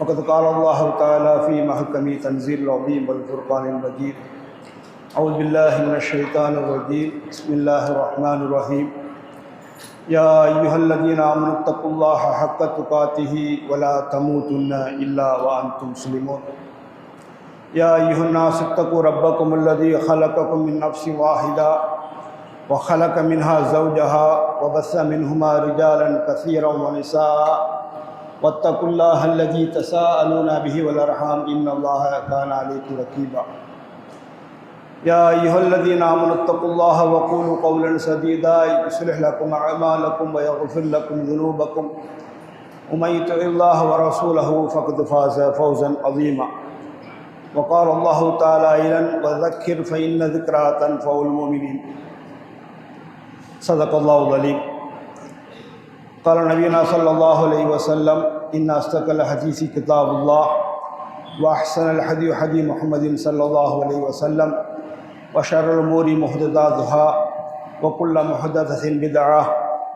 وقد قال الله تعالى في محكم تنزيل العظيم والفرقان المجيد. أعوذ بالله من الشيطان الرجيم. بسم الله الرحمن الرحيم. يا أيها الذين آمنوا اتقوا الله حق تقاته ولا تموتن إلا وأنتم مسلمون. يا أيها الناس اتقوا ربكم الذي خلقكم من نفس واحدة وخلق منها زوجها وبث منهما رجالا كثيرا ونساء واتقوا الله الذي تساءلون به والأرحام إن الله كان عليكم رقيبا. يا أيها الذين آمنوا اتقوا الله وقولوا قولا سديدا يصلح لكم أعمالكم ويغفر لكم ذنوبكم. ومن يطع الله ورسوله فقد فاز فوزا عظيما. وقال الله تعالى أيضا وذكر فإن ذكرى تنفع المؤمنين. صدق الله العليم قال نبينا صلى الله عليه وسلم إن أصدق الحديث كتاب الله وأحسن الحديث حديث محمد صلى الله عليه وسلم وشر الأمور محدثاتها وكل محدثة بدعة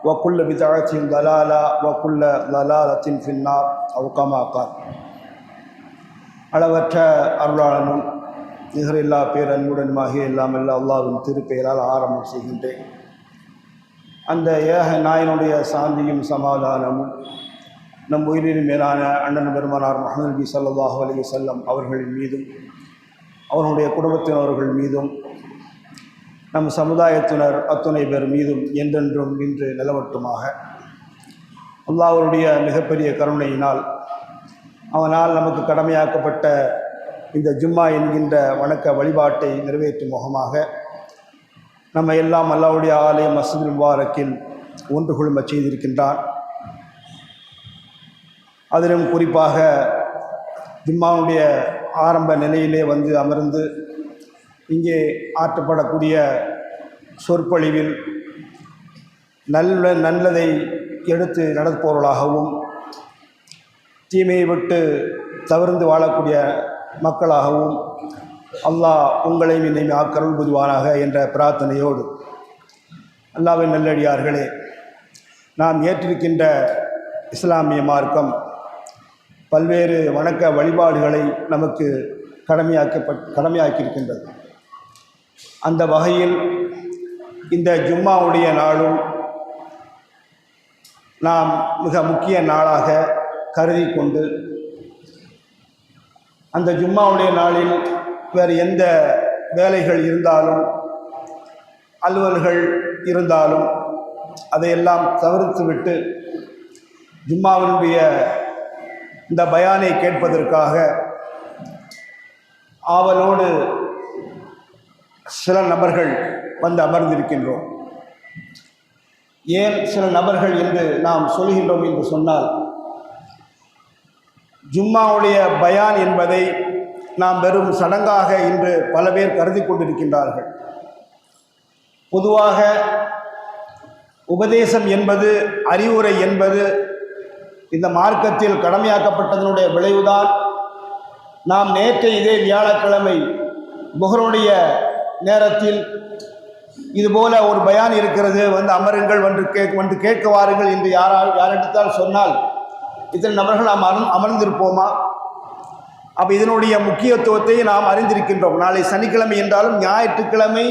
وكل بدعة ضلالة وكل ضلالة في النار أو كما قال அளவற்ற அருளாளனும் நிகரில்லா பேரன்புடனுமாகிய இல்லாமல் அல்லாவின் திருப்பெயரால் ஆரம்பம் செய்கின்றேன் அந்த ஏக நாயனுடைய சாந்தியும் சமாதானமும் நம் உயிரின் மேலான அண்ணன் பெருமானார் முகமது நபி சல்லாஹூ அலி செல்லம் அவர்களின் மீதும் அவர்களுடைய குடும்பத்தினர்கள் மீதும் நம் சமுதாயத்தினர் அத்துணை பேர் மீதும் என்றென்றும் இன்று நிலவட்டுமாக. அல்லாஹருடைய மிகப்பெரிய கருணையினால் அவனால் நமக்கு கடமையாக்கப்பட்ட இந்த ஜும்மா என்கின்ற வணக்க வழிபாட்டை நிறைவேற்றும் முகமாக நம்ம எல்லாம் அல்லாவுடைய ஆலய மசூதி முபாரக்கில் ஒன்று குழுமச் செய்திருக்கின்றான். அதிலும் குறிப்பாக ஜும்மாவுடைய ஆரம்ப நிலையிலே வந்து அமர்ந்து இங்கே ஆற்றப்படக்கூடிய சொற்பொழிவில் நல்ல நல்லதை எடுத்து நடப்பவர்களாகவும் தீமையை விட்டு தவிர்ந்து வாழக்கூடிய மக்களாகவும் அல்லாஹ் உங்களையும் என்னையும் ஆக்கருள் புதுவானாக என்ற பிரார்த்தனையோடு. அல்லாவின் நல்லடியார்களே நாம் ஏற்றிருக்கின்ற இஸ்லாமிய மார்க்கம் பல்வேறு வணக்க வழிபாடுகளை நமக்கு கடமையாக்கப்பட் கடமையாக்கியிருக்கின்றது. அந்த வகையில் இந்த ஜும்மாவுடைய நாளும் நாம் மிக முக்கிய நாளாக கருதி கொண்டு அந்த ஜும்மாவுடைய நாளில் வேறு எந்த வேலைகள் இருந்தாலும் அலுவல்கள் இருந்தாலும் அதையெல்லாம் தவிர்த்துவிட்டு ஜும்மாவினுடைய இந்த பயானை கேட்பதற்காக ஆவலோடு சில நபர்கள் வந்து அமர்ந்திருக்கின்றோம். ஏன் சில நபர்கள் என்று நாம் சொல்கின்றோம் என்று சொன்னால் ஜும்மாவுடைய பயான் என்பதை நாம் வெறும் சடங்காக இன்று பல பேர் கருதி கொண்டிருக்கின்றார்கள். பொதுவாக உபதேசம் என்பது அறிவுரை என்பது இந்த மார்க்கத்தில் கடமையாக்கப்பட்டதனுடைய விளைவுதான். நாம் நேற்று இதே வியாழக்கிழமை புகருடைய நேரத்தில் இதுபோல ஒரு பயான் இருக்கிறது வந்து அமருங்கள் வந்து கே வந்து கேட்க வாருங்கள் என்று யாரால் யாரிடத்தால் சொன்னால் இத்தனை நபர்கள் நாம் அமர்ந்திருப்போமா? அப்போ இதனுடைய முக்கியத்துவத்தை நாம் அறிந்திருக்கின்றோம். நாளை சனிக்கிழமை என்றாலும் ஞாயிற்றுக்கிழமை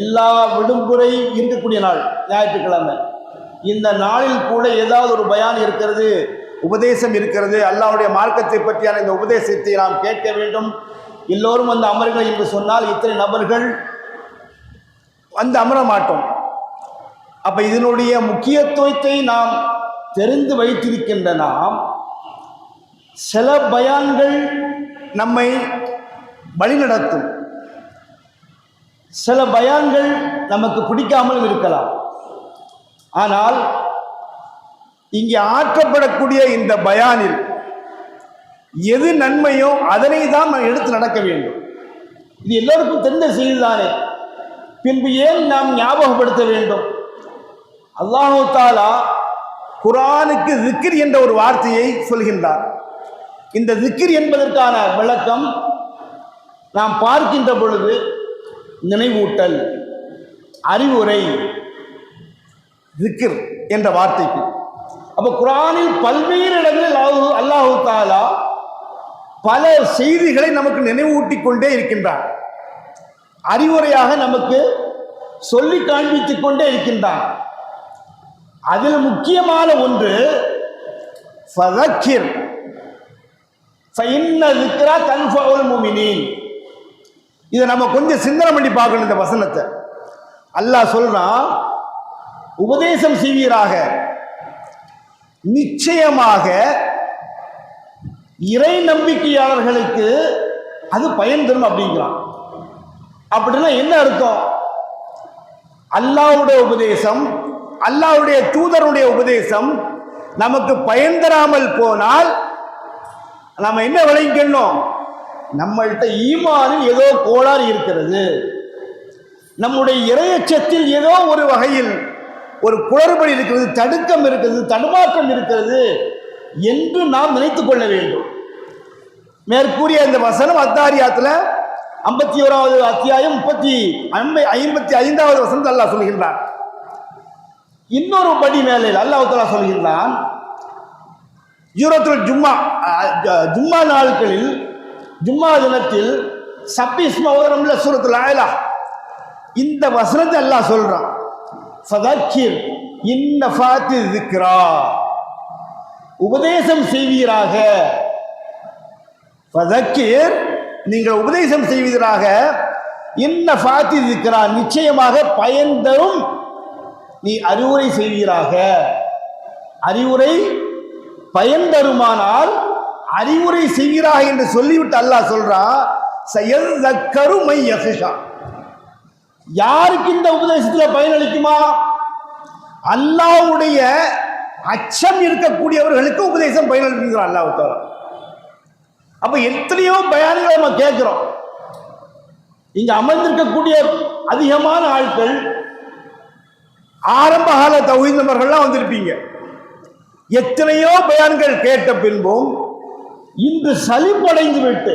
எல்லா விடுமுறை இருக்கக்கூடிய நாள் ஞாயிற்றுக்கிழமை. இந்த நாளில் கூட ஏதாவது ஒரு பயான் இருக்கிறது உபதேசம் இருக்கிறது அல்லாவுடைய மார்க்கத்தை பற்றியான இந்த உபதேசத்தை நாம் கேட்க வேண்டும். எல்லோரும் வந்து அமர்கள் என்று சொன்னால் இத்தனை நபர்கள் வந்து அமர மாட்டோம். அப்போ இதனுடைய முக்கியத்துவத்தை நாம் தெரிந்து வைத்திருக்கின்ற நாம் சில பயான்கள் நம்மை வழிநடத்தும். சில பயான்கள் நமக்கு பிடிக்காமலும் இருக்கலாம். ஆனால் இங்கே ஆற்றப்படக்கூடிய இந்த பயானில் எது நன்மையோ அதனை தான் நாம் எடுத்து நடக்க வேண்டும். இது எல்லோருக்கும் தெரிந்த செய்திதானே. பின்பு ஏன் நாம் ஞாபகப்படுத்த வேண்டும்? அல்லாஹு தாலா குரானுக்கு திக்ர் என்ற ஒரு வார்த்தையை சொல்கின்றார். இந்த திக்கிர் என்பதற்கான விளக்கம் நாம் பார்க்கின்ற பொழுது நினைவூட்டல் அறிவுரை திக்கிர் என்ற வார்த்தைக்கு. அப்போ குரானில் பல்வேறு இடங்களில் அல்லாஹு அல்லாஹு தாலா பல செய்திகளை நமக்கு நினைவூட்டி கொண்டே இருக்கின்றான். அறிவுரையாக நமக்கு சொல்லி காண்பித்துக் கொண்டே இருக்கின்றான். அதில் முக்கியமான ஒன்று ஃபதக்கிர். இதை நம்ம கொஞ்சம் சிந்தனை பண்ணி பார்க்கணும் இந்த வசனத்தை. அல்லாஹ் சொல்றான் உபதேசம் செய்வீராக. நிச்சயமாக இறை நம்பிக்கையாளர்களுக்கு அது பயன் தரும் அப்படிங்கிறான். அப்படின்னா என்ன அர்த்தம்? அல்லாவுடைய உபதேசம் அல்லாஹ்வுடைய தூதருடைய உபதேசம் நமக்கு பயன் தராமல் போனால் நம்ம என்ன விளங்கிக்கணும் நம்மள்கிட்ட ஈமானில் ஏதோ கோளாறு இருக்கிறது. நம்முடைய இரையச்சத்தில் ஏதோ ஒரு வகையில் ஒரு குளறுபடி இருக்கிறது தடுக்கம் இருக்கிறது தடுமாற்றம் இருக்கிறது என்று நாம் நினைத்து கொள்ள வேண்டும். மேற்கூறிய இந்த வசனம் அத்தாரியாத்தில் ஐம்பத்தி ஓராவது அத்தியாயம் முப்பத்தி ஐம்பை ஐம்பத்தி ஐந்தாவது வசனத்தை அல்லாஹ் சொல்கின்றான். இன்னொரு படி மேலே அல்லாஹ் சொல்கின்றான் யூரத்துல் ஜும்மா ஜும்மா நாட்களில் ஜும்மா தினத்தில் சப்பீஸ் மௌரம்ல சூரத்தில் ஆயலா. இந்த வசனத்தை எல்லாம் சொல்றான். ஃபதக்கிர் இன்ன ஃபாத்தி திக்ரா. உபதேசம் செய்வீராக. ஃபதக்கீர் நீங்கள் உபதேசம் செய்வீராக. இன்ன ஃபாத்தி திக்ரா நிச்சயமாக பயன் தரும். நீ அறிவுரை செய்வீராக. அறிவுரை பயன் தருமானால் அறிவுரை செய்கிறாய் என்று சொல்லிவிட்டு அல்லாஹ் சொல்றான் செயல் யாருக்கு இந்த உபதேசத்தில் பயனளிக்குமா அல்லாஹ்வுடைய அச்சம் இருக்கக்கூடியவர்களுக்கு உபதேசம் பயனளிக்கிறான் அல்லாஹ் தாலா அப்ப எத்தனையோ பயானிகளை நம்ம கேட்கிறோம். இங்க அமர்ந்திருக்கக்கூடிய அதிகமான ஆட்கள் ஆரம்ப கால தகுந்தவர்கள்லாம் வந்திருப்பீங்க. எத்தனையோ பயான்கள் கேட்ட பின்பும் இன்று சலிப்படைந்து விட்டு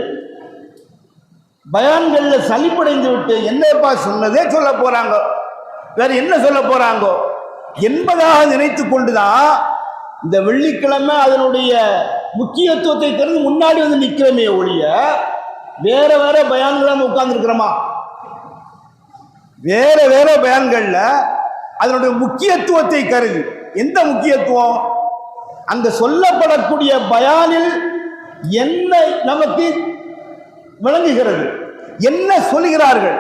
பயான்களில் சலிப்படைந்து விட்டு என்னப்பா சொன்னதே சொல்ல போறாங்க? வேற என்ன சொல்ல போறாங்கோ? என்பதாக நினைத்து கொண்டுதான் இந்த வெள்ளிக்கிழமை அதனுடைய முக்கியத்துவத்தை தெரிந்து முன்னாடி வந்து நிற்கிறோமே ஒழிய வேற வேற பயான்கள் உட்கார்ந்துருக்கிறோமா? வேற வேற பயான்களில் அதனுடைய முக்கியத்துவத்தை கருதி எந்த முக்கியத்துவம்? அந்த சொல்லப்படக்கூடிய பயானில் என்ன நமக்கு விளங்குகிறது? என்ன சொல்கிறார்கள்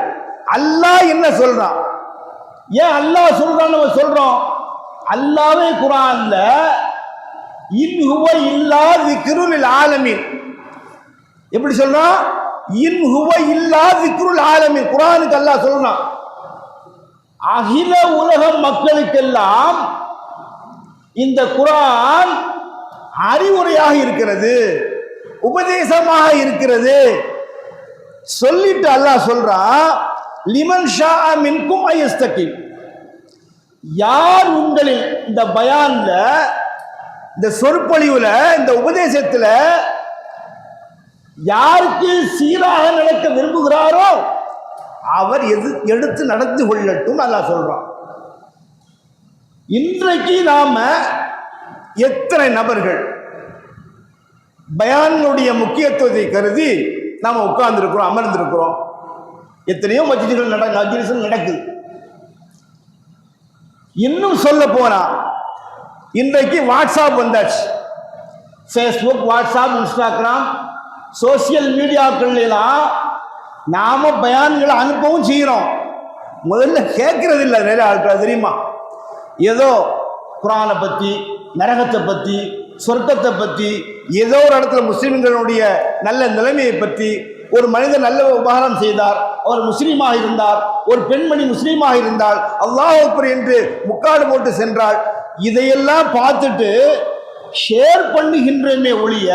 அல்லாஹ் என்ன சொல்றான்? ஏன் அல்லாஹ் சொல்றான் நம்ம சொல்றோம்? அல்லாவே குரான்ல இன் ஹுவ இல்லா திக்ருல் ஆலமீன். எப்படி சொல்றான்? இன் ஹுவை இல்லா திக்ருல் ஆலமீன். குரானுக்கு அல்லாஹ் சொல்றான். அகில உலக மக்களுக்கெல்லாம் இந்த குரான் அறிவுரையாக இருக்கிறது உபதேசமாக இருக்கிறது. சொல்லிட்டு அல்லாஹ் சொல்றான் லிமன் ஷா மின்கும் ஐயஸ்தகி யார் உங்களில் இந்த பயான்ல இந்த சொற்பொழிவுல இந்த உபதேசத்துல யாருக்கு சீராக நடக்க விரும்புகிறாரோ அவர் எது எடுத்து நடந்து கொள்ளட்டும் அல்லாஹ் சொல்றான். இன்றைக்கு நாம எத்தனை நபர்கள்? பயானுடைய முக்கியத்துவத்தை கருதி நாம உட்கார்ந்துருக்கிறோம் அமர்ந்திருக்கிறோம். எத்தனையோ மஜ்லிஸ்கள் நட மஜ்லிஸ்கள் நடக்குது. இன்னும் சொல்ல போனா இன்றைக்கு வாட்ஸ்அப் வந்தாச்சு. ஃபேஸ்புக் வாட்ஸ்அப் இன்ஸ்டாகிராம் சோசியல் மீடியாக்கள்லாம் நாம பயான்களை அனுப்பவும் செய்கிறோம் முதல்ல கேட்கறது இல்லை நிறைய ஆட்கள் தெரியுமா? ஏதோ குரானை பற்றி நரகத்தை பற்றி சொர்க்கத்தை பற்றி ஏதோ ஒரு இடத்துல முஸ்லீம்களுடைய நல்ல நிலைமையை பற்றி ஒரு மனிதர் நல்ல உபகாரம் செய்தார் அவர் முஸ்லீமாக இருந்தார் ஒரு பெண்மணி முஸ்லீமாக இருந்தால் அல்லாஹ் அக்பர் என்று முக்காடு போட்டு சென்றாள் இதையெல்லாம் பார்த்துட்டு ஷேர் பண்ணுகின்றமே ஒழிய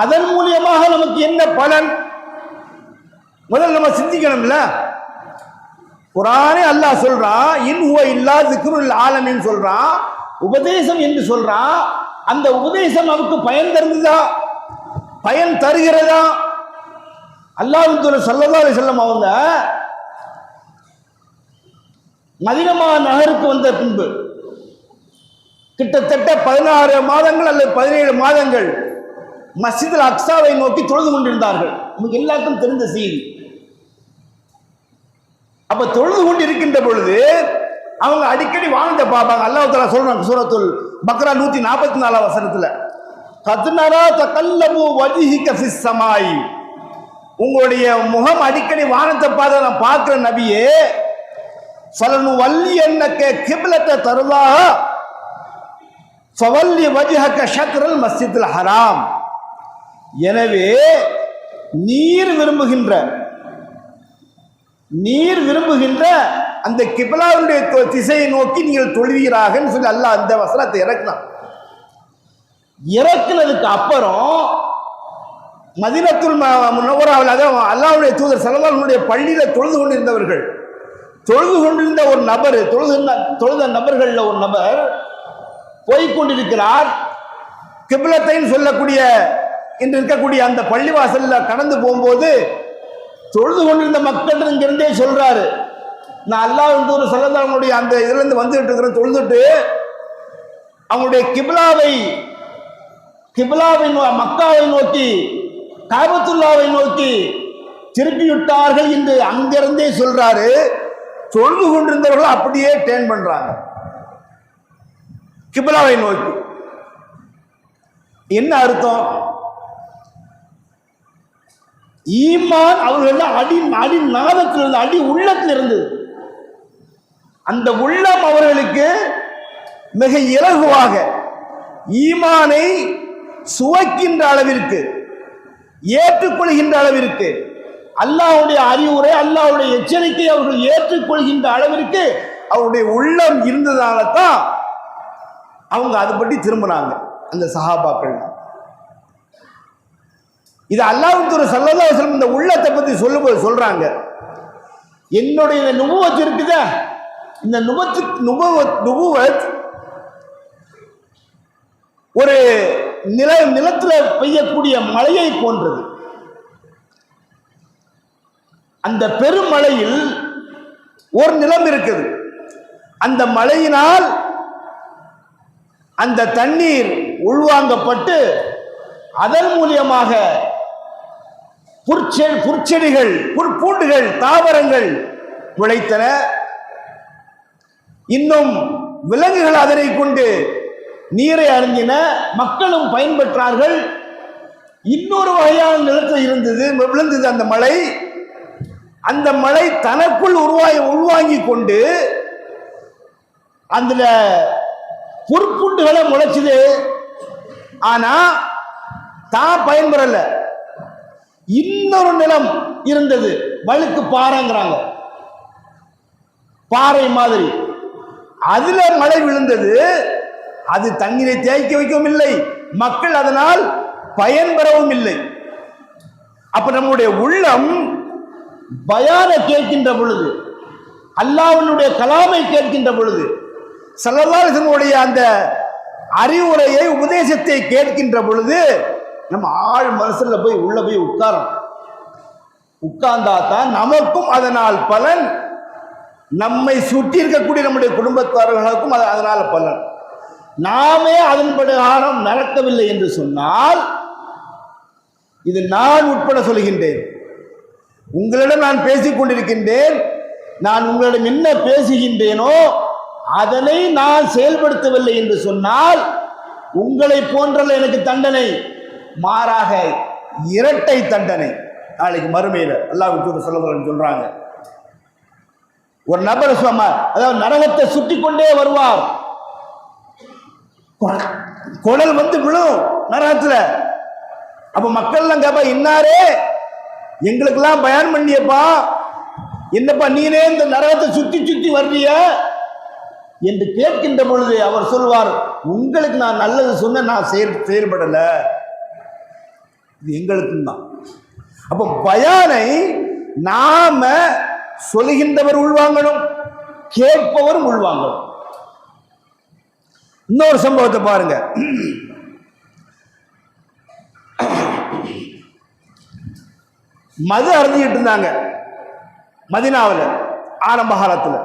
அதன் மூலியமாக நமக்கு என்ன பலன்? முதல்ல நம்ம சிந்திக்கணும்ல? குரானே அல்லாஹ் சொல்றான் இன் ஓ இல்லா திக்ருல் ஆலமின்னு சொல்றான் உபதேசம் என்று சொல்றான் அந்த உபதேசம் நமக்கு பயன் தருந்ததா பயன் தருகிறதா? அல்லாஹ் சல்லதா அலைஹி வஸல்லம் அவங்க மதினமா நகருக்கு வந்த பின்பு கிட்டத்தட்ட பதினாறு மாதங்கள் அல்லது பதினேழு மாதங்கள் மஸ்ஜிதில் அக்ஸாவை நோக்கி தொழுது கொண்டிருந்தார்கள். நமக்கு எல்லாருக்கும் தெரிந்த செய்தி. அப்ப தொழுது கொண்டு இருக்கின்ற பொழுது அவங்க அடிக்கடி வானத்தை பார்ப்பாங்க அல்லாஹ் தஆலா சொல்றாங்க சூரத்துல் பக்ரா நூத்தி நாற்பத்தி நாலாம் வசனத்துல கத்னரா தகல்லபு வஜிஹிக ஃபிஸ் சமாய். உங்களுடைய முகம் அடிக்கடி வானத்தை பார்த்து நான் பார்க்குற நபியே சலனு வல்லி என்னக்க கிபிலத்தை தருதாக ஃபவல்லி வஜ்ஹக ஷத்ரல் மஸ்ஜிதுல் ஹராம். எனவே நீர் விரும்புகின்ற நீர் விரும்புகின்ற அந்த கிபிலாவுடைய தொ- திசையை நோக்கி நீங்கள் தொழுவீராகன்னு சொல்லி அல்லாஹ் அந்த வசனத்தை இறக்கலாம் இறக்குனதுக்கு அப்புறம் மதினத்துள் முன்னோராவில் அதான் அதாவது அல்லாஹ்வுடைய தூதர் சல்லல்லாஹுடைய பள்ளியில தொழுது கொண்டிருந்தவர்கள். தொழுது கொண்டிருந்த ஒரு நபர் தொழுது தொழுத நபர்களில் ஒரு நபர் போய்கொண்டிருக்கிறார் கிபிலத்தைன்னு சொல்லக்கூடிய இன்று இருக்கக்கூடிய அந்த பள்ளிவாசலில் கடந்து போகும்போது தொழுது கொண்டிருந்த மக்கள் இங்கிருந்தே சொல்றாரு. நான் அல்லாஹ் வந்து ஒரு சல்லல்லாஹுடைய அந்த இதுல இருந்து வந்துட்டு இருக்கிறேன் தொழுதுட்டு அவங்களுடைய கிபிலாவை கிபிலாவை மக்காவை நோக்கி காபத்துல்லாவை நோக்கி திருப்பி விட்டார்கள் என்று அங்கிருந்தே சொல்றாரு. தொழுது கொண்டிருந்தவர்கள் அப்படியே டேன் பண்றாங்க. கிபிலாவை நோக்கி. என்ன அர்த்தம்? ஈமான் அவர்கள் அடி அடி நாதத்தில் இருந்து அடி உள்ளத்தில் இருந்தது. அந்த உள்ளம் அவர்களுக்கு மிக இலகுவாக ஈமானை சுவைக்கின்ற அளவிற்கு ஏற்றுக்கொள்கின்ற அளவிற்கு அல்லாவுடைய அறிவுரை அல்லாவுடைய எச்சரிக்கை அவர்கள் ஏற்றுக்கொள்கின்ற அளவிற்கு அவருடைய உள்ளம் இருந்ததால தான் அவங்க அதை பற்றி திரும்பினாங்க அந்த சஹாபாக்கள் இது அல்லாஹ்வுடைய சல்லல்லாஹு அலைஹி இந்த உள்ளத்தை பற்றி சொல்லும்போது சொல்கிறாங்க என்னுடைய இந்த நுபுவத் இருக்குதா? இந்த நுபத்து நுபுவத் நுபுவத் ஒரு நில நிலத்தில் பெய்யக்கூடிய மழையை போன்றது. அந்த பெருமழையில் ஒரு நிலம் இருக்குது. அந்த மழையினால் அந்த தண்ணீர் உள்வாங்கப்பட்டு அதன் மூலியமாக புற்செ புற்செடிகள் புற்பூண்டுகள் தாவரங்கள் விளைத்தன. இன்னும் விலங்குகள் அதனை கொண்டு நீரை அருந்தின மக்களும் பயன்பெற்றார்கள். இன்னொரு வகையான நிலத்தில் இருந்தது விழுந்தது அந்த மலை. அந்த மலை தனக்குள் உருவாகி உள்வாங்கி கொண்டு அதுல புற்புண்டுகளை முளைச்சது. ஆனா தான் பயன்பெறலை. இன்னொரு நிலம் இருந்தது. வழுக்கு பாறைங்கிறாங்க. பாறை மாதிரி. அதுல மழை விழுந்தது. அது தண்ணீரை தேய்க்க வைக்கவும் இல்லை. மக்கள் அதனால் பயன்பெறவும் இல்லை. அப்ப நம்முடைய உள்ளம் பயான கேட்கின்ற பொழுது அல்லாவினுடைய கலாமை கேட்கின்ற பொழுது சல்லல்லாஹுடைய அந்த அறிவுரையை உபதேசத்தை கேட்கின்ற பொழுது நம்ம ஆள் மனசில் போய் உள்ள போய் உட்காரோம் உட்கார்ந்தா தான் நமக்கும் அதனால் பலன். நம்மை சுற்றி இருக்கக்கூடிய நம்முடைய குடும்பத்தார்களுக்கும் அது அதனால் பலன். நாமே அதன் பிரகாரம் நடக்கவில்லை என்று சொன்னால் இது நான் உட்பட சொல்கின்றேன். உங்களிடம் நான் பேசிக் கொண்டிருக்கின்றேன். நான் உங்களிடம் என்ன பேசுகின்றேனோ அதனை நான் செயல்படுத்தவில்லை என்று சொன்னால் உங்களை போன்றல்ல எனக்கு தண்டனை. மாறாக இரட்டை தண்டனை. நாளைக்கு மறுமையில் அல்லாஹ் சொல்ல சொல்றாங்க. ஒரு நபர் சும்மா அதாவது நரகத்தை சுற்றி கொண்டே வருவார். கொ- குடல் வந்து விழும் நரகத்தில். அப்ப மக்கள்லாம் கேப்பா இன்னாரே எங்களுக்கெல்லாம் பயன் பண்ணியப்பா. என்னப்பா நீனே இந்த நரகத்தை சுத்தி சுத்தி வர்றிய? என்று கேட்கின்ற பொழுது அவர் சொல்வார் உங்களுக்கு நான் நல்லது சொன்ன நான் செயல் செயல்படலை இது எங்களுக்கும் தான் அப்போ பயானை நாம சொல்லுகின்றவர் உள்வாங்கணும் கேட்பவரும் உள்வாங்கணும். இன்னொரு சம்பவத்தை பாருங்க. மது அருந்திக்கிட்டு இருந்தாங்க. மதினாவில் ஆரம்ப காலத்தில்.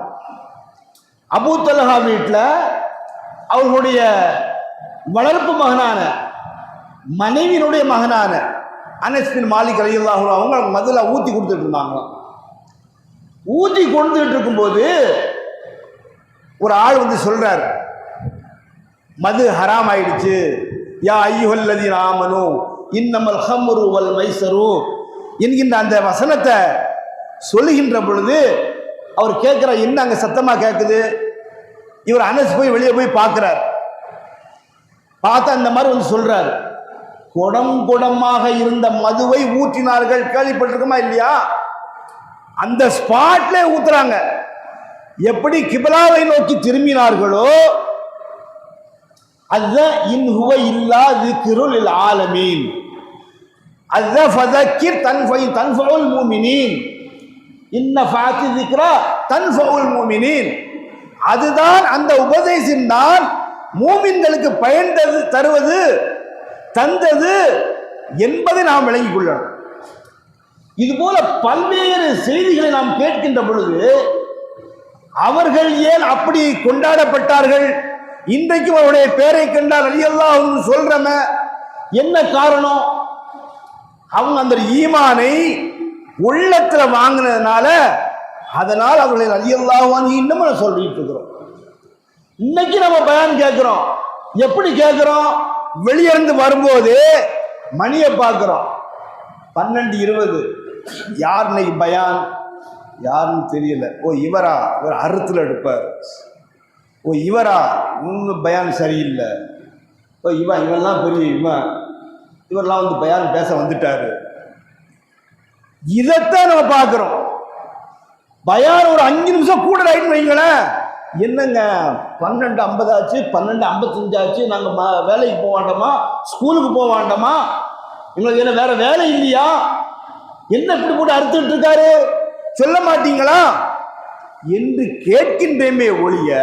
அபூ வீட்டில் அவர்களுடைய வளர்ப்பு மகனான மனைவியினுடைய மகனான அனஸ் மாலிக் அலியுல்லாஹு அவங்க மதுல ஊற்றி கொடுத்துட்டு இருந்தாங்களாம் ஊற்றி கொடுத்துட்டு இருக்கும்போது ஒரு ஆள் வந்து சொல்கிறார் மது ஹராம் ஆயிடுச்சு. யா ஐயுஹல்லதி ராமனு இன்னமல் ஹம்ரு வல் மைசரு என்கின்ற அந்த வசனத்தை சொல்லுகின்ற பொழுது அவர் கேட்குற என்ன அங்கே சத்தமாக கேட்குது இவர் அனஸ் போய் வெளியே போய் பார்க்குறார். பார்த்தா அந்த மாதிரி வந்து சொல்கிறார் குடம் குடமாக இருந்த மதுவை ஊற்றினார்கள். கேள்விப்பட்டிருக்குமா இல்லையா? அந்த ஸ்பாட்ல ஊத்துறாங்க. எப்படி கிபலாவை நோக்கி திரும்பினார்களோ அதுதான் இன்ஹுவ இல்லா திக்ருல் லில் ஆலமீன். அதுதான் ஃபதக்கிர் தன்ஃபை தன்ஃபவுல் மூமினீன். இன்ன ஃபாத்தி திக்ரா தன்ஃபவுல் மூமினீன். அதுதான் அந்த உபதேசம் தான் மூமின்களுக்கு பயன் தரு- தருவது. தந்தது என்பதை நாம் விளங்கிக் கொள்ளணும். இது போல பல்வேறு செய்திகளை நாம் கேட்கின்ற பொழுது அவர்கள் ஏன் அப்படி கொண்டாடப்பட்டார்கள்? இன்றைக்கும் அவருடைய பேரை கண்டால் அலியல்லாஹ் சொல்றம என்ன காரணம்? அவங்க அந்த ஈமானை உள்ளத்தில் வாங்கினதுனால அதனால் அவர்களை அலியல்லாஹ் இன்னும் நம்ம சொல்லிட்டு இருக்கிறோம். இன்னைக்கு நம்ம பயன் கேட்கிறோம். எப்படி கேட்கிறோம்? வெளியிருந்து வரும்போது மணியை பார்க்குறோம். பன்னெண்டு இருபது. யார் இன்னைக்கு பயான்? யாருன்னு தெரியல. ஓ இவரா? இவர் அறுத்தில் எடுப்பார். ஓ இவரா? இன்னும் பயான் சரியில்லை. ஓ இவன் இவன்லாம் பெரிய இவன். இவரெல்லாம் வந்து பயான் பேச வந்துட்டாரு. இதைத்தான் நம்ம பார்க்குறோம். பயான் ஒரு அஞ்சு நிமிஷம் கூட ஆயிடுன்னு வைங்களேன். என்னங்க பன்னெண்டு ஐம்பது ஆச்சு பன்னெண்டு ஐம்பத்தஞ்சாச்சு நாங்கள் ம வேலைக்கு போக வேண்டாமா? ஸ்கூலுக்கு போக வேண்டாமா? எங்களுக்கு என்ன வேற வேலை இல்லையா? என்ன இப்படி போட்டு அறுத்துட்டு இருக்காரு? சொல்ல மாட்டீங்களா? என்று கேட்கின்றேமே ஒழிய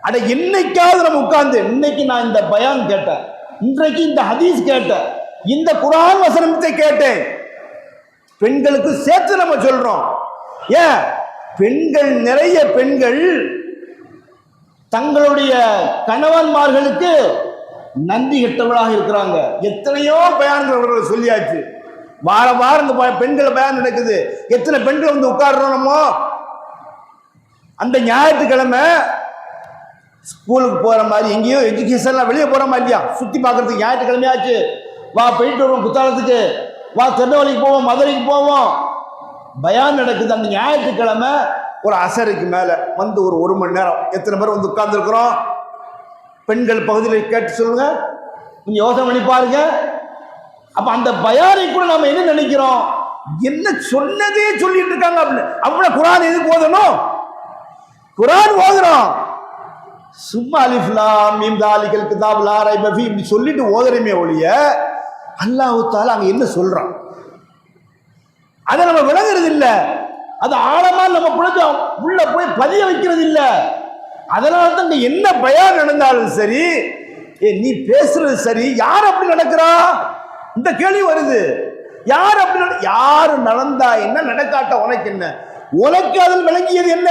அட என்னைக்காவது நம்ம உட்கார்ந்து இன்னைக்கு நான் இந்த பயான் கேட்டேன். இன்றைக்கு இந்த ஹதீஸ் கேட்டேன். இந்த குரான் வசனத்தை கேட்டேன். பெண்களுக்கு சேர்த்து நம்ம சொல்றோம். ஏன்? பெண்கள் நிறைய பெண்கள் தங்களுடைய கணவன்மார்களுக்கு நந்தி கெட்டவளாக இருக்கிறாங்க. எத்தனையோ பயான்கள் சொல்லியாச்சு. வார வாரம் இந்த பெண்களை பெண்கள் பயான் நடக்குது. எத்தனை பெண்கள் வந்து உட்காடுறோமோ அந்த ஞாயிற்றுக்கிழமை ஸ்கூலுக்கு போகிற மாதிரி எங்கேயோ எஜுகேஷன்லாம் வெளியே போகிறோமா இல்லையா? சுற்றி பார்க்கறதுக்கு ஞாயிற்றுக்கிழமையாச்சு. வா போயிட்டு வருவோம் குத்தாலத்துக்கு வா திருநெல்வேலிக்கு போவோம் மதுரைக்கு போவோம். பயான் நடக்குது. அந்த ஞாயிற்றுக்கிழமை ஒரு அசருக்கு மேலே வந்து ஒரு ஒரு மணி நேரம். எத்தனை பேர் வந்து உட்கார்ந்துருக்குறோம்? பெண்கள் பகுதியில் கேட்டு சொல்லுங்க. நீங்கள் யோசனை பண்ணி பாருங்க. அப்போ அந்த பயானை கூட நம்ம என்ன நினைக்கிறோம்? என்ன சொன்னதே சொல்லிட்டு இருக்காங்க அப்படின்னு. அப்படின்னா குரான் எதுக்கு ஓதணும்? குரான் ஓதுறோம். சும்மா அலிஃப்லாம் மீம் தாலிகள் கிதாப் லா பஃபி இப்படி சொல்லிட்டு ஓதுறமே ஒழிய அல்லாஹு தாலா அங்கே என்ன சொல்கிறான் அதை நம்ம விளங்குறது இல்லை அது ஆழமா நம்ம புழுக்க உள்ள போய் பதிய வைக்கிறது இல்லை அதனால தான் என்ன பயம் நடந்தாலும் சரி ஏ நீ பேசுறது சரி யார் அப்படி நடக்கிறா? இந்த கேள்வி வருது. யார் அப்படி நட- யாரு நடந்தா என்ன நடக்காட்ட உனக்கு என்ன? உனக்கு அதில் விளங்கியது என்ன?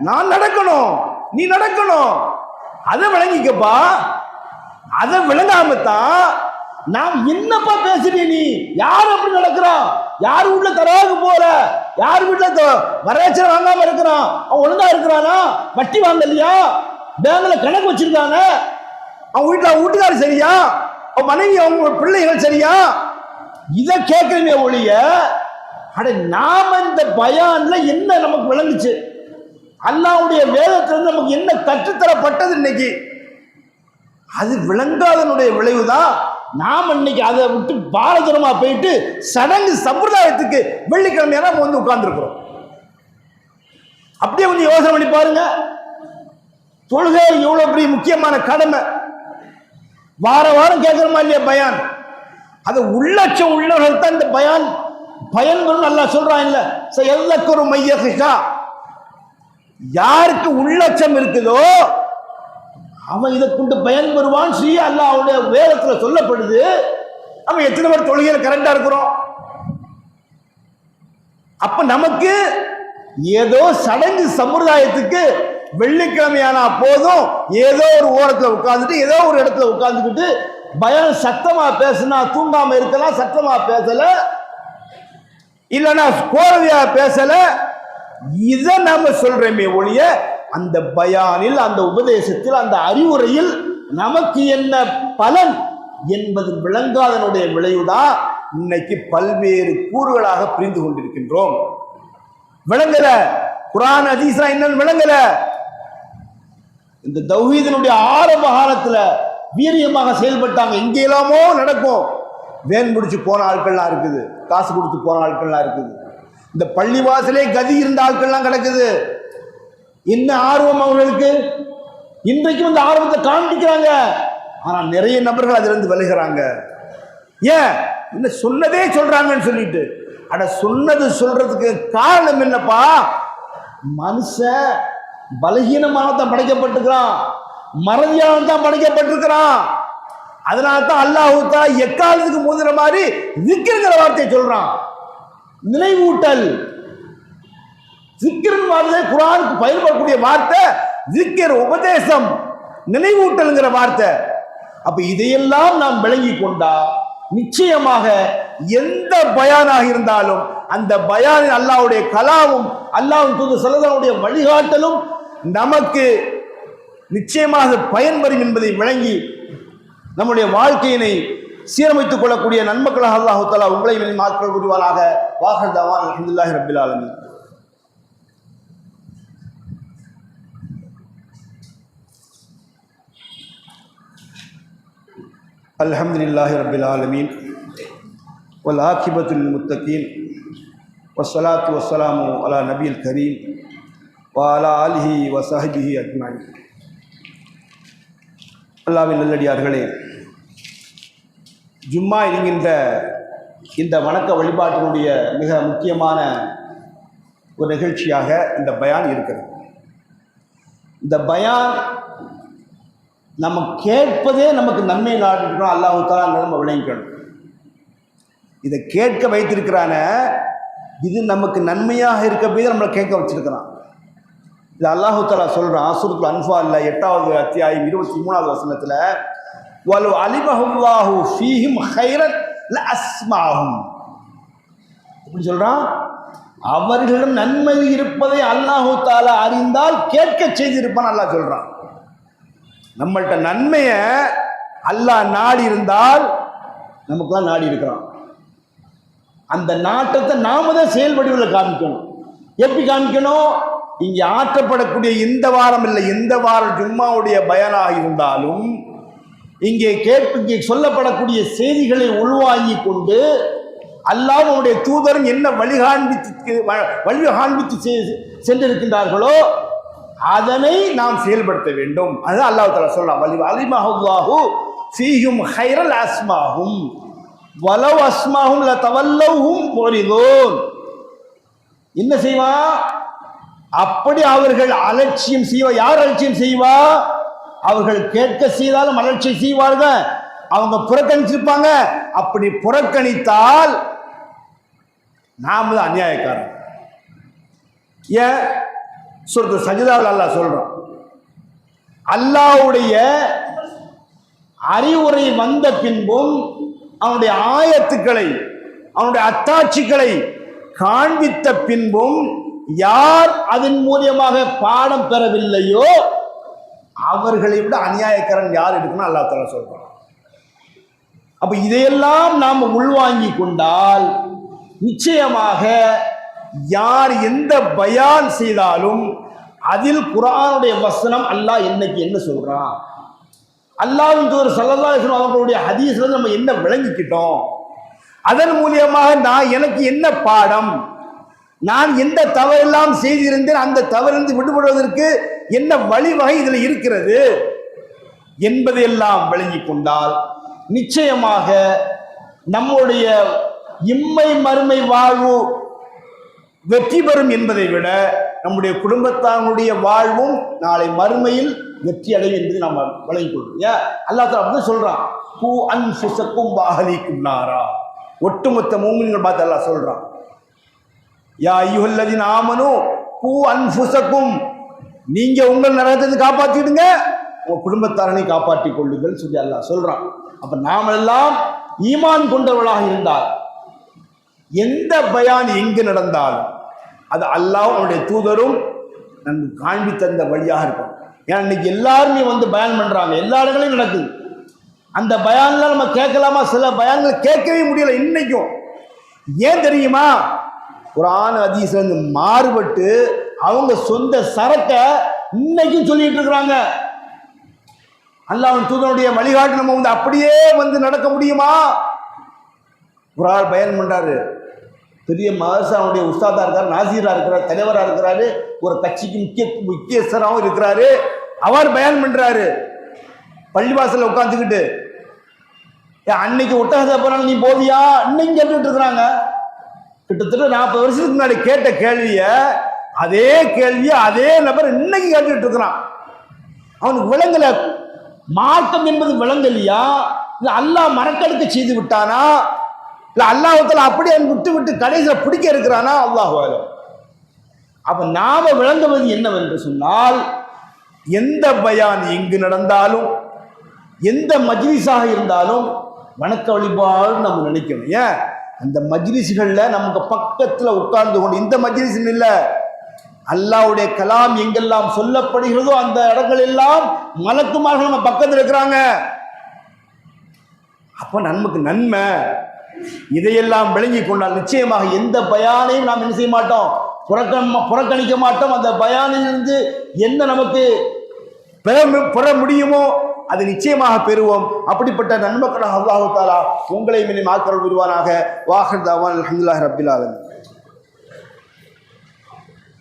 நான் நடக்கணும். நீ நடக்கணும். அதை விளங்கிக்கப்பா. அதை விளங்காம தான் நாம் என்னப்பா பேசுறீ நீ? யார் அப்படி நடக்கிறான் யார் வீட்டில் தராவுக்கு போற யார் வீட்டில் த- வரதட்சணை வாங்காம இருக்கிறான்? அவன் ஒழுங்கா இருக்கிறானா? வட்டி வாங்கலையா? பேங்க்ல கணக்கு வச்சிருக்காங்க அவன் வீட்டில் அவன் வீட்டுக்காரர் சரியா? அவன் மனைவி அவங்க பிள்ளைகள் சரியா? இதை கேட்கணுமே ஒழிய அட நாம இந்த பயான்ல என்ன நமக்கு விளங்குச்சு? அல்லாவுடைய வேதத்திலிருந்து நமக்கு என்ன கற்றுத்தரப்பட்டது இன்னைக்கு? அது விளங்காதனுடைய விளைவுதான் நாம் இன்னைக்கு அதை விட்டு பாரதூரமா போயிட்டு சடங்கு சம்பிரதாயத்துக்கு வெள்ளிக்கிழமையான நம்ம வந்து உட்கார்ந்துருக்குறோம். அப்படியே கொஞ்சம் யோசனை பண்ணி பாருங்க. தொழுகை எவ்வளோ பெரிய முக்கியமான கடமை. வார வாரம் கேட்குறோமா இல்லையா பயான்? அது உள்ளட்சம் உள்ளவர்கள் தான் இந்த பயான். பயன்கள் நல்லா சொல்றான் இல்ல எல்லக்கொரு மையகிஷா யாருக்கு உள்ளட்சம் இருக்குதோ அவன் இதை கொண்டு பயன்பெறுவான். ஸ்ரீ அல்லாவுடைய வேதத்தில் சொல்லப்படுது. நம்ம எத்தனை பேர் தொழுகையில் கரெக்டாக இருக்கிறோம்? அப்ப நமக்கு ஏதோ சடங்கு சம்பிரதாயத்துக்கு வெள்ளிக்கிழமையானா போதும். ஏதோ ஒரு ஓரத்தில் உட்கார்ந்துட்டு ஏதோ ஒரு இடத்துல உட்கார்ந்துக்கிட்டு பயம் சத்தமா பேசுனா தூங்காம இருக்கலாம் சத்தமா பேசல. இல்லைன்னா கோரவையாக பேசல. இதை நம்ம சொல்கிறோமே ஒழிய அந்த பயானில் அந்த உபதேசத்தில் அந்த அறிவுரையில் நமக்கு என்ன பலன் என்பது விளங்காதனுடைய விளைவுதான் இன்னைக்கு பல்வேறு கூறுகளாக புரிந்து கொண்டிருக்கின்றோம். விளங்கல? குரான் அதிசா என்னன்னு விளங்கல? இந்த தௌஹீதனுடைய ஆரம்ப காலத்துல வீரியமாக செயல்பட்டாங்க. எங்கெல்லாமோ நடக்கும். வேன் முடிச்சு போன ஆட்கள்லாம் இருக்குது. காசு கொடுத்து போன ஆட்கள்லாம் இருக்குது. இந்த பள்ளிவாசலே கதி இருந்த ஆட்கள்லாம் கிடக்குது. என்ன ஆர்வம் அவங்களுக்கு? இன்றைக்கும் இந்த ஆர்வத்தை காண்பிக்கிறாங்க. ஆனால் நிறைய நபர்கள் அதிலிருந்து விலகுறாங்க. ஏன்? என்ன சொன்னதே சொல்றாங்கன்னு சொல்லிட்டு. அட சொன்னது சொல்றதுக்கு காரணம் என்னப்பா? மனுஷன் பலகீனமாக தான் படைக்கப்பட்டிருக்கிறான். மறதியாக தான் படைக்கப்பட்டிருக்கிறான். அதனால தான் அல்லாஹூத்தா எக்காலத்துக்கு முதுற மாதிரி விக்கிருங்கிற வார்த்தையை சொல்றான். நினைவூட்டல். சிக்கிரன் வார்த்தை குரானுக்கு பயன்படக்கூடிய வார்த்தை ஜிக்கிர் உபதேசம் நினைவூட்டல்ங்கிற வார்த்தை. அப்ப இதையெல்லாம் நாம் விளங்கி கொண்டா நிச்சயமாக எந்த பயானாக இருந்தாலும் அந்த பயானின் அல்லாஹ்வுடைய கலாவும் அல்லாவும் தூது சலதனுடைய வழிகாட்டலும் நமக்கு நிச்சயமாக பயன்பெறும் என்பதை விளங்கி நம்முடைய வாழ்க்கையினை சீரமைத்துக் கொள்ளக்கூடிய நன்மக்களாக அல்லாஹு தலா உங்களை மாக்கள் புரிவாராக வாஹர் தவான் அஹமதுல்லாஹி ரபில் ஆலமீன். அல்ஹம்துலில்லாஹி ரபில் ஆலமீன். வல் ஆக்கிபத்துல் முத்தகீன். வசலாத்து வசலாமு அலா நபீல் கரீம். வாலா அலிஹி வசஹபிஹி அஜ்மான் அல்லாவின் நல்லடியார்களே ஜும்மா என்கின்ற இந்த வணக்க வழிபாட்டினுடைய மிக முக்கியமான ஒரு நிகழ்ச்சியாக இந்த பயான் இருக்கிறது. இந்த பயான் நம்ம கேட்பதே நமக்கு நன்மை நாட்டுக்கணும். அல்லாஹு தாலா நம்ம விளங்கிக்கணும். இதை கேட்க வைத்திருக்கிறான இது நமக்கு நன்மையாக இருக்க போய் நம்மளை கேட்க வச்சிருக்கிறான். இது அல்லாஹு தாலா சொல்கிறான் அன்ஃபா இல்லை எட்டாவது அத்தியாயம் இருபத்தி மூணாவது வசனத்தில் வலு அலிமஹுல்லாஹு ஃபீஹிம் ஹைரத் ல அஸ்மாஹும் எப்படி சொல்கிறான் அவர்களிடம் நன்மை இருப்பதை அல்லாஹு தாலா அறிந்தால் கேட்க செய்திருப்பான் அல்லாஹ் சொல்கிறான் நம்மள்கிட்ட நன்மையை அல்லாஹ் நாடி இருந்தால் நமக்குலாம் நாடி இருக்கிறான். அந்த நாட்டத்தை நாம தான் செயல்படிவில் காமிக்கணும். எப்படி காமிக்கணும்? இங்கே ஆற்றப்படக்கூடிய இந்த வாரம் இல்லை இந்த வாரம் ஜும்மாவுடைய பயனாக இருந்தாலும் இங்கே கேட்பு இங்கே சொல்லப்படக்கூடிய செய்திகளை உள்வாங்கி கொண்டு அல்லாஹ் தூதரும் என்ன வழிகாண்பித்து வழி காண்பித்து செ- சென்றிருக்கின்றார்களோ அதனை நாம் செயல்படுத்த வேண்டும். அது அல்லாஹ் தலா சொல்லலாம் வலி அலிமஹுல்லாஹு ஃபீஹும் ஹைரல் அஸ்மாஹும். வலவ் அஸ்மாஹும் ல தவல்லவும் என்ன செய்வா? அப்படி அவர்கள் அலட்சியம் செய்வா. யார் அலட்சியம் செய்வா? அவர்கள் கேட்க செய்தாலும் அலட்சியம் செய்வார்கள் அவங்க புறக்கணிச்சிருப்பாங்க. அப்படி புறக்கணித்தால் நாம் தான் அநியாயக்காரன். ஏன்? சொல்றது சஜிதாவில் அல்லாஹ் சொல்றோம் அல்லாஹ்வுடைய அறிவுரை வந்த பின்பும் அவனுடைய ஆயத்துக்களை அவனுடைய அத்தாட்சிகளை காண்பித்த பின்பும் யார் அதன் மூலியமாக பாடம் பெறவில்லையோ அவர்களை விட அநியாயக்காரன் யார் இருக்குன்னு அல்லாஹ் தலா சொல்றான். அப்ப இதையெல்லாம் நாம் உள்வாங்கி கொண்டால் நிச்சயமாக யார் எந்த பயான் செய்தாலும் அதில் குரானுடைய வசனம் அல்லாஹ் என்னைக்கு என்ன சொல்கிறான் அல்லாவின் தூதர் சல்லல்லா அலைஹி அவர்களுடைய ஹதீஸ்ல நம்ம என்ன விளங்கிக்கிட்டோம்? அதன் மூலியமாக நான் எனக்கு என்ன பாடம்? நான் எந்த தவறெல்லாம் செய்திருந்தேன்? அந்த தவறிலிருந்து விடுபடுவதற்கு என்ன வழிவகை இதில் இருக்கிறது? என்பதையெல்லாம் விளங்கி கொண்டால் நிச்சயமாக நம்முடைய இம்மை மறுமை வாழ்வு வெற்றி பெறும் என்பதை விட நம்முடைய குடும்பத்தாருடைய வாழ்வும் நாளை மறுமையில் வெற்றி அடையும் என்பதை நாம் வழங்கிக் கொள்வோம் ஏன்? அல்லாஹ் அப்படி சொல்றான். பூ அன் சுசக்கும் வாஹலிக்கும் நாரா. ஒட்டுமொத்த மூமின்கள் பார்த்து அல்லா சொல்றான். யா ஐயுஹல்லதீன ஆமனு பூ அன்புசக்கும் நீங்க உங்கள் நரகத்தை காப்பாற்றிடுங்க. உங்க குடும்பத்தாரனை காப்பாற்றிக் கொள்ளுங்கள் சொல்லி அல்லாஹ் சொல்றான். அப்ப நாமெல்லாம் ஈமான் கொண்டவர்களாக இருந்தால் எந்த பயான் எங்கு நடந்தாலும் அது அல்லாஹ் உன்னுடைய தூதரும் நமக்கு காண்பி தந்த வழியாக இருக்கும். ஏன்னா இன்னைக்கு எல்லாருமே வந்து பயன் பண்ணுறாங்க எல்லா இடங்களையும் நடக்குது. அந்த பயான்லாம் நம்ம கேட்கலாமா? சில பயான்கள் கேட்கவே முடியல இன்னைக்கும். ஏன் தெரியுமா? குரான் ஹதீஸ்ல இருந்து மாறுபட்டு அவங்க சொந்த சரக்கை இன்னைக்கும் சொல்லிட்டு இருக்கிறாங்க. அல்லாஹ் தூதனுடைய வழிகாட்டு நம்ம வந்து அப்படியே வந்து நடக்க முடியுமா? ஒரு ஆள் பயன் பண்ணுறாரு பெரிய மதரசாவுடைய உஸ்தாதா இருக்கார் நாசீரா இருக்கிறார் தலைவராக இருக்கிறாரு ஒரு கட்சிக்கு முக்கிய முக்கியஸ்தராகவும் இருக்கிறாரு. அவர் பயன் பண்ணுறாரு பள்ளிவாசலில் உட்காந்துக்கிட்டு ஏன் அன்னைக்கு ஒட்டகத்தை போனாலும் நீ போவியா? இன்னைக்கு கேட்டுட்டு இருக்கிறாங்க. கிட்டத்தட்ட நாற்பது வருஷத்துக்கு முன்னாடி கேட்ட கேள்வியை அதே கேள்வியை அதே நபர் இன்னைக்கு கேட்டுட்டு இருக்கிறான். அவனுக்கு விளங்கலை. மார்க்கம் என்பது விளங்கலையா? இல்லை அல்லாஹ் மறக்கடுக்க செய்து விட்டானா? இல்லை அல்லாஹத்தில் அப்படியே அவன் விட்டு விட்டு கடைசியில் பிடிக்க இருக்கிறானா? அல்லாஹ் அப்போ நாம் விளங்குவது என்னவென்று சொன்னால் எந்த பயான் எங்கு நடந்தாலும் எந்த மஜ்லிஸாக இருந்தாலும் வணக்க வழிபாடு நம்ம நினைக்கணும். ஏன்? அந்த மஜ்லிஸ்களில் நமக்கு பக்கத்தில் உட்கார்ந்து கொண்டு இந்த மஜ்லிஸ் இல்லை. அல்லாவுடைய கலாம் எங்கெல்லாம் சொல்லப்படுகிறதோ அந்த இடங்கள் எல்லாம் மலக்குமார்கள் நம்ம பக்கத்தில் இருக்கிறாங்க. அப்போ நமக்கு நன்மை இதையெல்லாம் விளங்கி கொண்டால் நிச்சயமாக எந்த பயானையும் நாம் என்ன செய்ய மாட்டோம்? புறக்கண் புறக்கணிக்க மாட்டோம். அந்த பயானிலிருந்து என்ன நமக்கு பெற பெற முடியுமோ அது நிச்சயமாக பெறுவோம். அப்படிப்பட்ட நன்மக்களாக அல்லாஹு தாலா உங்களை மினி மாக்கல் விடுவானாக வாஹர் தவான் அஹமதுல்லாஹ் ரபில்